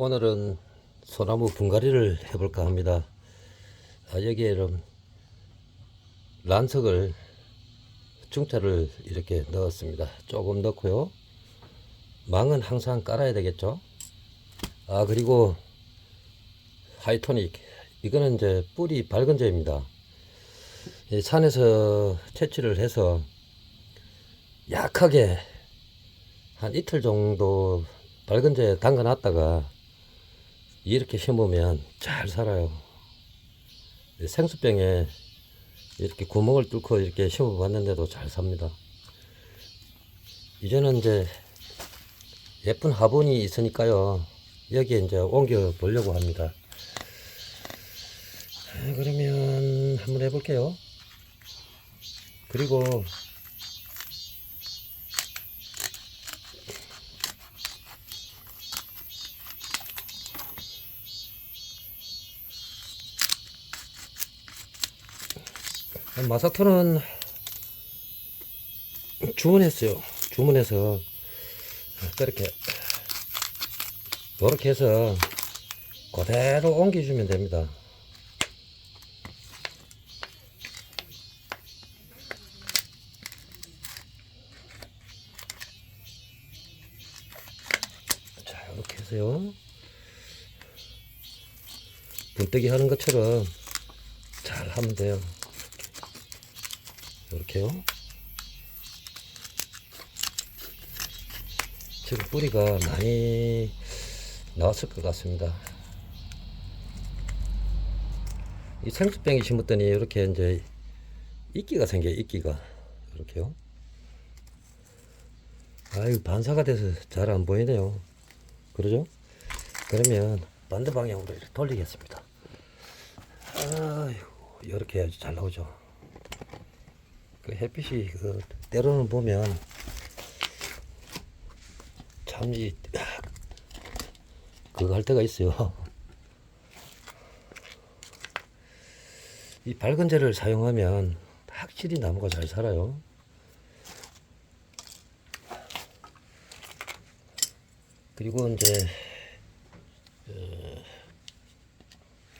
오늘은 소나무 분갈이를 해볼까 합니다. 아, 여기에 는 란석을 중차를 이렇게 넣었습니다. 조금 넣고요. 망은 항상 깔아야 되겠죠. 아 그리고 하이토닉 이거는 이제 뿌리 밝은제입니다. 이 산에서 채취를 해서 약하게 한 이틀 정도 밝은제 담가 놨다가 이렇게 심으면 잘 살아요. 이 생수병에 이렇게 구멍을 뚫고 이렇게 심어봤는데도 잘 삽니다. 이제는 이제 예쁜 화분이 있으니까요. 여기에 이제 옮겨 보려고 합니다. 아, 그러면 한번 해볼게요. 그리고 마사토는 주문했어요. 주문해서 그렇게 이렇게 해서 그대로 옮겨주면 됩니다. 자, 이렇게 해서요. 분뜨기 하는 것처럼 잘 하면 돼요. 이렇게요. 지금 뿌리가 많이 나왔을 것 같습니다. 이 생수병에 심었더니 이렇게 이제 이끼가 생겨요, 이끼가. 이렇게요. 아유, 반사가 돼서 잘 안 보이네요. 그러죠? 그러면 반대 방향으로 돌리겠습니다. 아유, 이렇게 해야지 잘 나오죠. 그 햇빛이 그 때로는 보면 참이 그거 할 때가 있어요. 이 밝은 재를 사용하면 확실히 나무가 잘 살아요. 그리고 이제 어,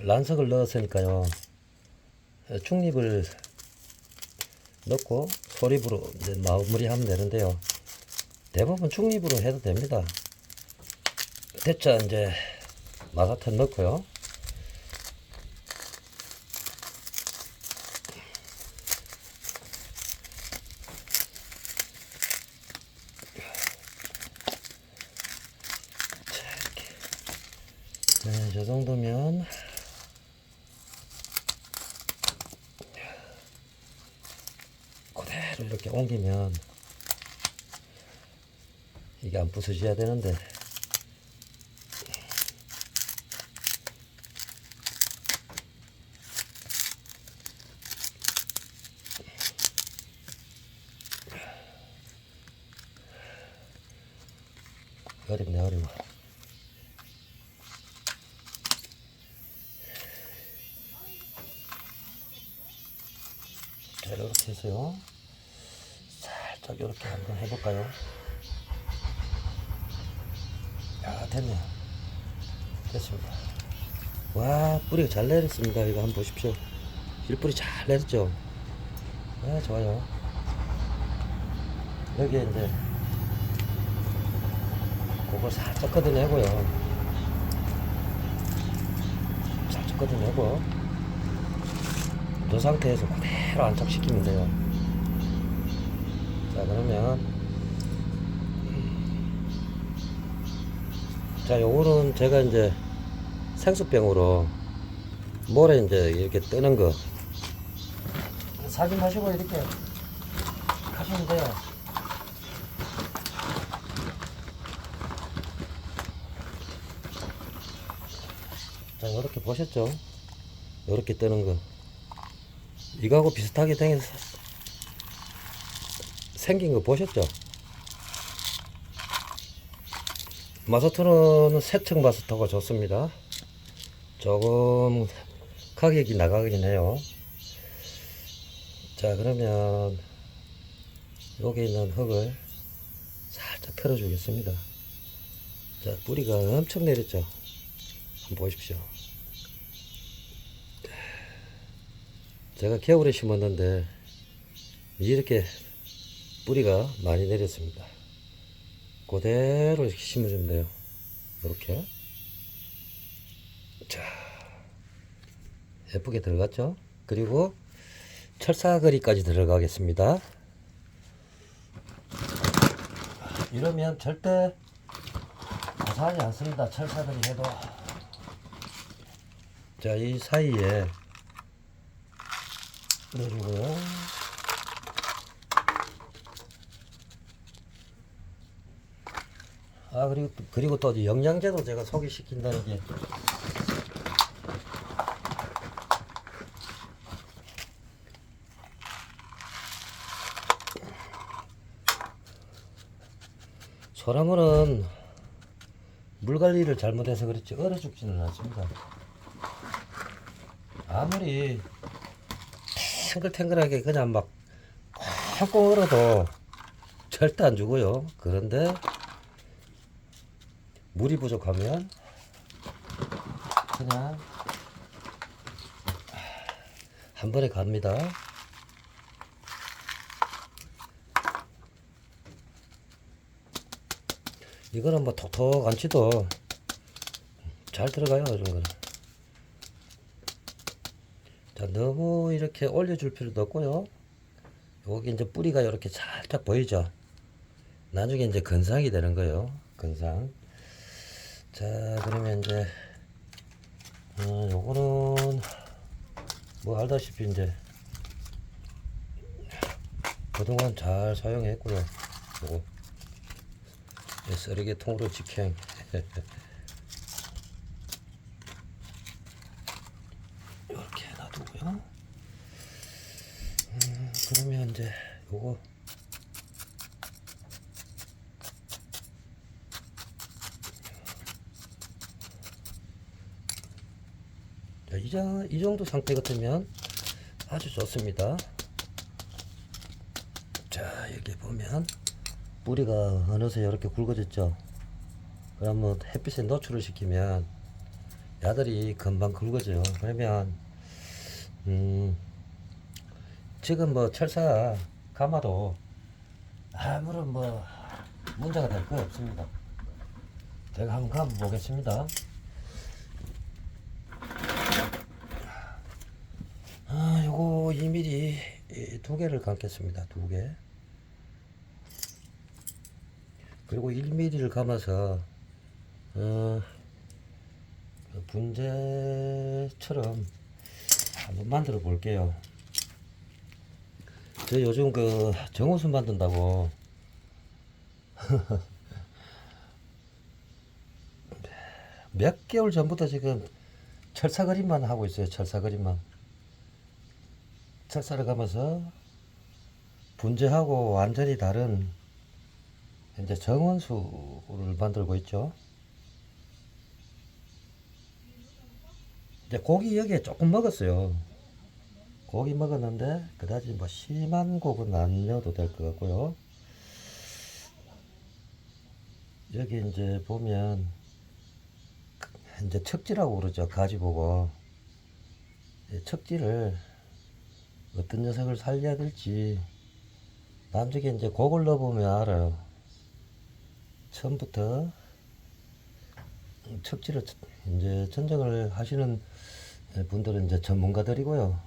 란석을 넣었으니까요. 중립을 넣고 소립으로 이제 마무리하면 되는데요. 대부분 중립으로 해도 됩니다. 대차 이제 마사탄 넣고요. 자, 이렇게. 네, 저 정도면 그대로 이렇게 옮기면 이게 안 부서져야 되는데. 어렵네 어려워. 자 이렇게 해서요. 살짝 이렇게 한번 해볼까요 야 됐네요 됐습니다. 와 뿌리가 잘 내렸습니다. 이거 한번 보십시오. 일뿌리 잘 내렸죠? 아 좋아요. 여기에 이제 그걸 살짝 걷어내고요. 살짝 걷어내고 이 상태에서 그대로 안착시키면 돼요. 자 그러면 자, 요거는 제가 이제 생수병으로 모래 이제 이렇게 뜨는 거 사진 마시고 이렇게 하시면 돼요. 자, 이렇게 보셨죠? 이렇게 뜨는 거. 이거하고 비슷하게 생- 생긴 거 보셨죠? 마사토는 세척 마사토가 좋습니다. 조금 가격이 나가긴 해요. 자, 그러면 여기 있는 흙을 살짝 털어 주겠습니다. 자, 뿌리가 엄청 내렸죠. 한번 보십시오. 제가 겨울에 심었는데 이렇게 뿌리가 많이 내렸습니다. 그대로 이렇게 심어주면 돼요. 이렇게. 자, 예쁘게 들어갔죠? 그리고 철사거리까지 들어가겠습니다. 이러면 절대 고사하지 않습니다. 철사거리 해도. 자, 이 사이에 넣어주고요. 아 그리고 또- 그리고 또 영양제도 제가 소개시킨다는 게 소나무는 물 관리를 잘못해서 그렇지 얼어 죽지는 않습니다. 아무리 탱글탱글하게 그냥 막 콩콩 얼어도 절대 안 죽어요. 그런데 물이 부족하면 그냥 한 번에 갑니다. 이거는 뭐 톡톡 안 치도 잘 들어가요 이런 거는. 자 너무 이렇게 올려줄 필요도 없고요. 여기 이제 뿌리가 이렇게 살짝 보이죠. 나중에 이제 건상이 되는 거예요. 건상. 자 그러면 이제 어, 요거는 뭐 알다시피 이제 그동안 잘 사용했고요. 요거 이 쓰레기통으로 직행. 이렇게 놔두고요. 음, 그러면 이제 요거 자, 이, 정도 상태 같으면 아주 좋습니다. 자, 여기 보면 뿌리가 어느새 이렇게 굵어졌죠. 그러면 햇빛에 노출을 시키면 야들이 금방 굵어져요. 그러면 음, 지금 뭐 철사 감아도 아무런 뭐 문제가 될 거 없습니다. 제가 한번 감아 보겠습니다. 아, 요거 2mm 이두 개를 감겠습니다. 두 개. 그리고 1mm를 감아서 어, 그 분재처럼 한번 만들어 볼게요. 저 요즘 그 정호수 만든다고 몇 개월 전부터 지금 철사 그림만 하고 있어요. 철사 그림만. 철사를 가면서 분재하고 완전히 다른 이제 정원수를 만들고 있죠. 이제 고기 여기에 조금 먹었어요. 고기 먹었는데 그다지 뭐 심한 곡은 안 넣어도 될 것 같고요. 여기 이제 보면 이제 척지라고 그러죠. 가지 보고 이 척지를 어떤 녀석을 살려야 될지 나중에 이제 곡을 넣어보면 알아요. 처음부터 척지를 이제 전쟁을 하시는 분들은 이제 전문가들이고요.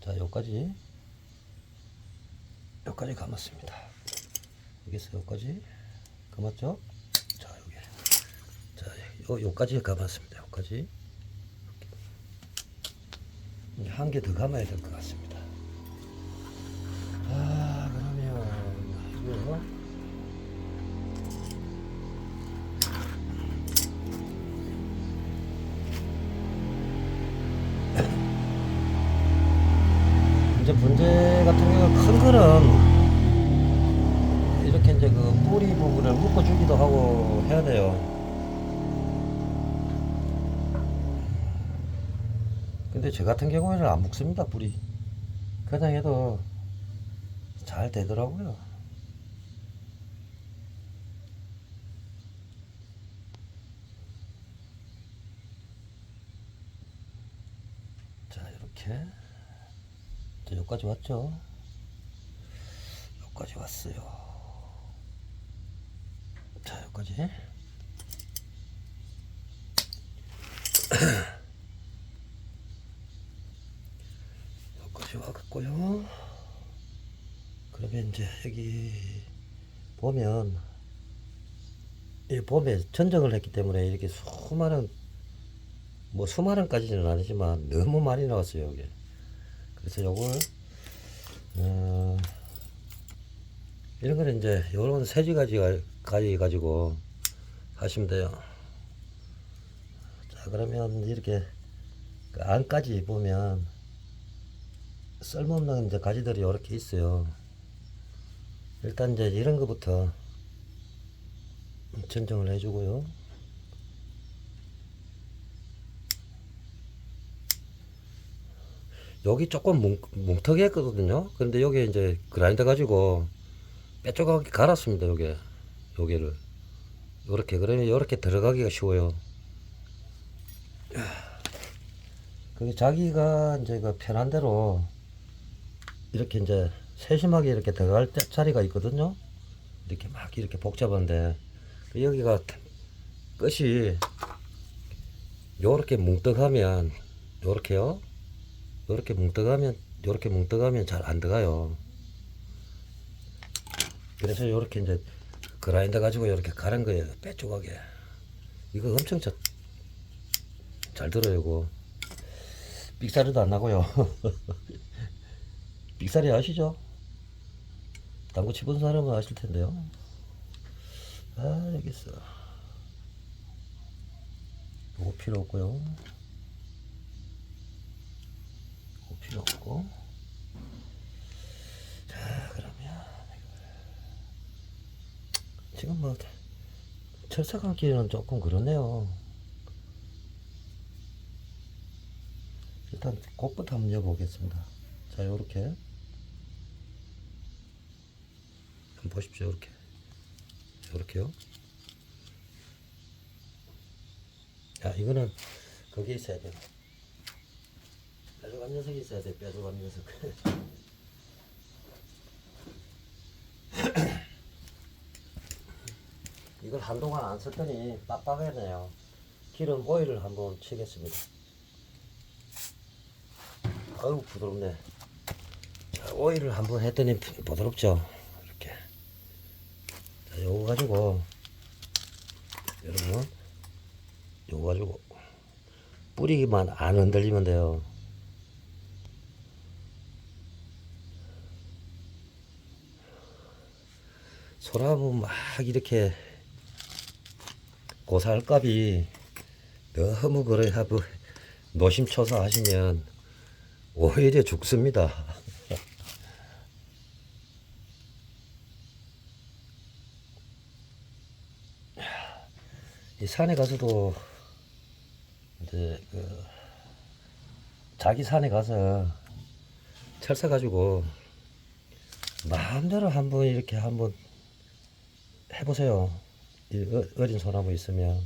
자, 여기까지 여기까지 감았습니다. 여기서 여기까지 감았죠? 자, 여기 자, 요 요까지 감았습니다. 요까지 한 개 더 감아야 될 것 같습니다. 아, 그러면 이거 이제 분재 같은 경우가 큰 거는 이렇게 이제 그 뿌리 부분을 묶어주기도 하고 해야 돼요. 근데 저 같은 경우에는 안 묶습니다 뿌리. 그냥 해도 잘 되더라고요. 자 이렇게. 자, 여기까지 왔죠? 여기까지 왔어요. 자 여기까지. 와갖고요? 그러면 이제 여기 보면 이 봄에 전정을 했기 때문에 이렇게 수많은 뭐 수많은까지는 아니지만 너무 많이 나왔어요 여기. 그래서 요걸 어, 이런 거는 이제 요런 세지 가지 가지 가지고 하시면 돼요. 자 그러면 이렇게 그 안까지 보면 쓸모없는 이제 가지들이 이렇게 있어요 일단 이제 이런 거부터 전정을 해주고요. 여기 조금 뭉, 뭉텅했거든요. 그런데 여기 이제 그라인더 가지고 빼쪽하게 갈았습니다. 요게 요게를 요렇게 그러면 요렇게 들어가기가 쉬워요. 그게 자기가 이제 그 편한 대로 이렇게 이제 세심하게 이렇게 들어갈 때- 자리가 있거든요. 이렇게 막 이렇게 복잡한데 그 여기가 끝이 요렇게 뭉떡하면 요렇게요. 요렇게 뭉떡하면 요렇게 뭉떡하면 잘 안 들어가요. 그래서 요렇게 이제 그라인더 가지고 요렇게 가는 거예요. 빼쪽하게. 이거 엄청 잘, 잘 들어요, 이거. 삑사리도 안 나고요. 삑사리 아시죠? 당구 치본 사람은 아실 텐데요. 아, 여기 있어. 요거 필요 없고요. 요거 필요 없고. 자, 그러면 지금 뭐 철사 감기는 조금 그렇네요. 일단 곡부터 한번 여보겠습니다. 자, 요렇게. 보십시오, 이렇게. 이렇게요. 야, 이거는 거기 있어야 돼. 뾰족한 녀석이 있어야 돼, 뾰족한 녀석. 이걸 한동안 안 썼더니 빡빡하네요. 기름 오일을 한번 치겠습니다. 아유, 부드럽네. 자, 오일을 한번 했더니 부- 부드럽죠? 가지고 여러분 요거 가지고 뿌리기만 안 흔들리면 돼요. 소나무 막 이렇게 고살값이 너무 그래 하고 노심초사 하시면 오히려 죽습니다. 이 산에 가서도 이제 그 자기 산에 가서 철사 가지고 마음대로 한번 이렇게 한번 해보세요. 이 어- 어린 소나무 있으면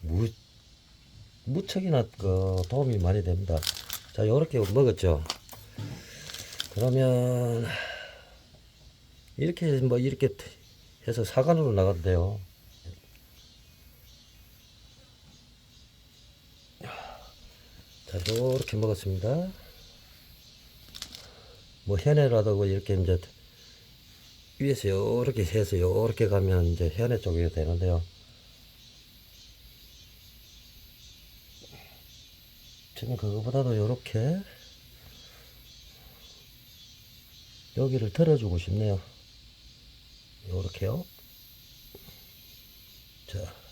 무 무척이나 그 도움이 많이 됩니다. 자, 요렇게 먹었죠. 그러면 이렇게 뭐 이렇게 해서 사관으로 돼요. 자, 이렇게 먹었습니다. 뭐 현해라도 이렇게 이제 위에서 요렇게 해서 요렇게 가면 이제 현해 쪽이 되는데요. 저는 그거보다도 요렇게 여기를 들어주고 싶네요. 요렇게요. 자.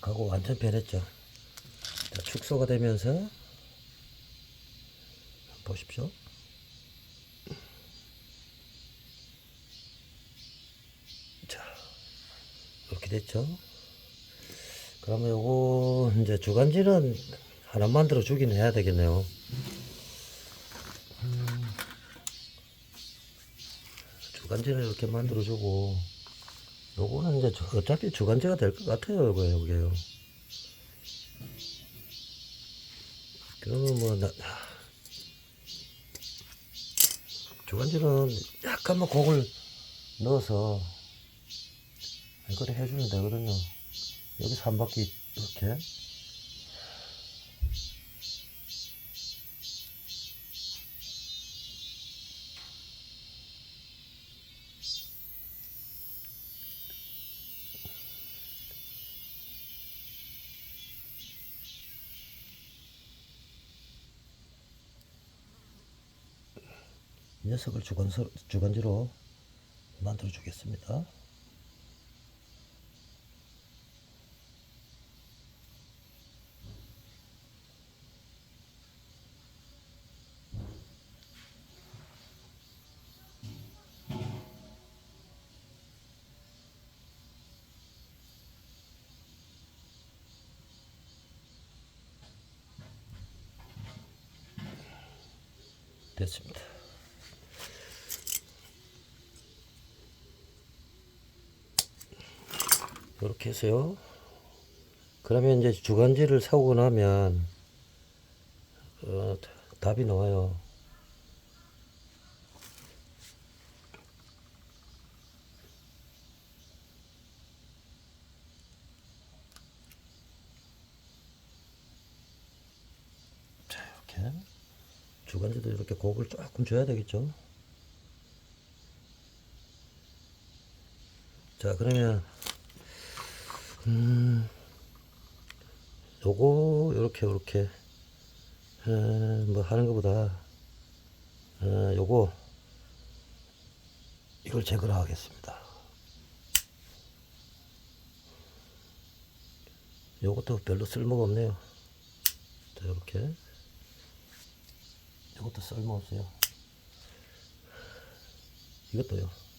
아까하고 완전 변했죠. 자, 축소가 되면서 보십시오. 자, 이렇게 됐죠. 그러면 요거 이제 주간지는 하나 만들어 주긴 해야 되겠네요. 음, 주간지를 이렇게 만들어 주고 요거는 이제 어차피 주간제가 될 것 같아요. 요거, 요게요. 그러면 뭐, 나, 아. 주간제는 약간만 뭐 곡을 넣어서 이거를 해주면 되거든요. 여기서 한 바퀴 이렇게 녀석을 주간서, 주간지로 만들어 주겠습니다. 해서요. 그러면 이제 주간지를 사고 나면 어, 답이 나와요. 자, 이렇게 주간지도 이렇게 곡을 조금 줘야 되겠죠. 자, 그러면 음, 요거 요렇게 요렇게 에, 뭐 하는 것보다 에, 요거 이걸 제거를 하겠습니다. 요것도 별로 쓸모가 없네요. 자, 이렇게 이것도 쓸모 없어요. 이것도요.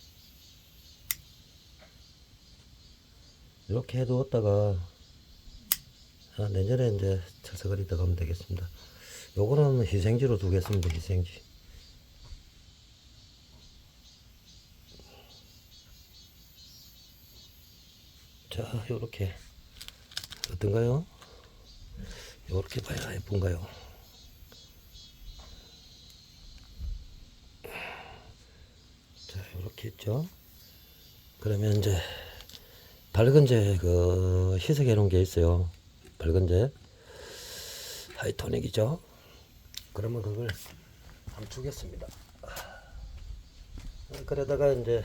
이렇게 해두었다가 아, 내년에 이제 이따 가면 되겠습니다. 요거는 희생지로 두겠습니다. 희생지. 자, 요렇게 어떤가요? 요렇게 봐야 예쁜가요? 자, 요렇게 있죠. 그러면 이제 밝은제 그 희석해 놓은 게 있어요. 밝은제 하이토닉이죠. 그러면 그걸 한번 주겠습니다. 그러다가 이제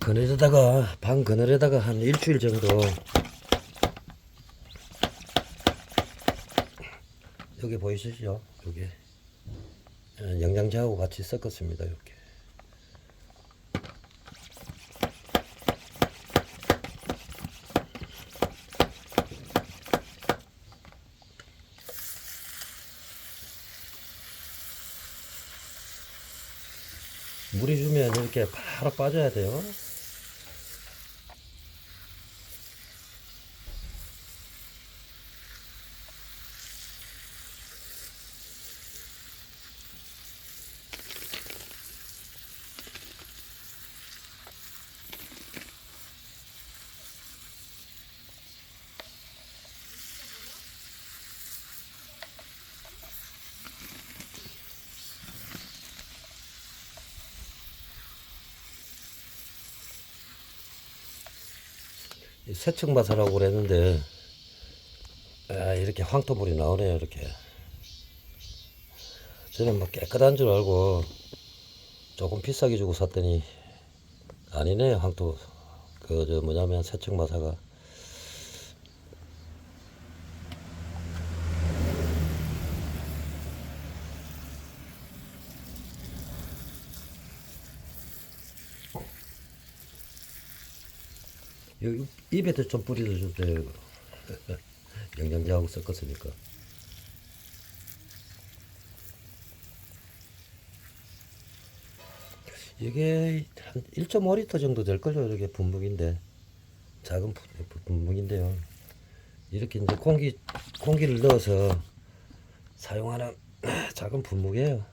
그늘에다가 방 그늘에다가 한 일주일 정도 여기 보이시죠? 여기 영양제하고 같이 섞었습니다. 이렇게. 물이 주면 이렇게 바로 빠져야 돼요. 세척마사라고 그랬는데 아, 이렇게 황토불이 나오네요 이렇게. 저는 뭐 깨끗한 줄 알고 조금 비싸게 주고 샀더니 아니네 황토. 그 저 뭐냐면 세척마사가 여기 입에도 좀 주세요. 이거. 영양제하고 섞었으니까. 이게 한 1.5리터 정도 될걸요. 이렇게 분무기인데. 작은 분- 분무기인데요. 이렇게 이제 공기, 공기를 넣어서 사용하는 작은 분무기예요.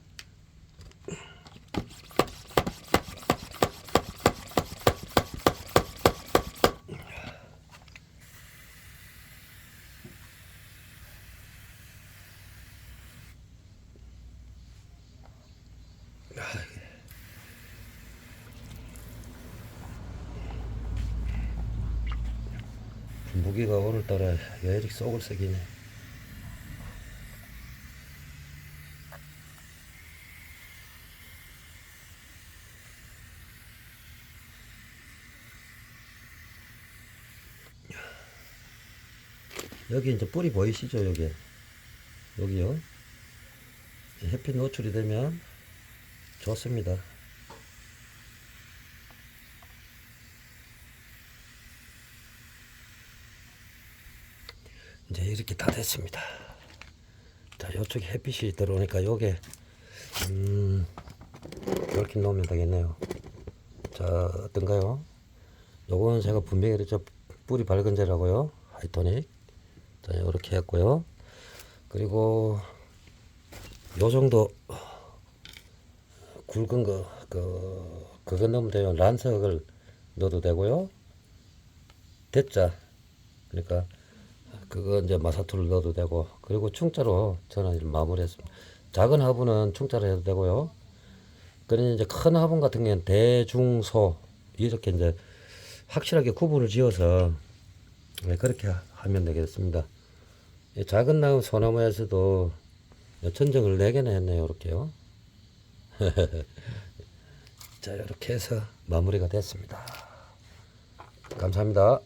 왜 이렇게 속을 새기네. 여기 이제 뿌리 보이시죠? 여기. 여기요. 햇빛 노출이 되면 좋습니다. 이렇게 다 됐습니다. 자, 이쪽에 햇빛이 들어오니까 요게 음, 이렇게 놓으면 되겠네요. 자, 어떤가요? 요거는 제가 분명히 그랬죠. 뿌리 밝은 재라고요. 하이토닉. 자, 이렇게 했고요. 그리고 요 정도 굵은 거, 그, 그거 넣으면 돼요. 란석을 넣어도 되고요. 대자. 그러니까 그거 이제 마사토를 넣어도 되고 그리고 충자로 이렇게 마무리했습니다. 작은 화분은 충자로 해도 되고요. 그러니 이제 큰 화분 같은 경우는 대중소 이렇게 이제 확실하게 구분을 지어서 네, 그렇게 하- 하면 되겠습니다. 이 작은 나무 소나무에서도 천정을 4개나 했네요. 이렇게요. 자 이렇게 해서 마무리가 됐습니다. 감사합니다.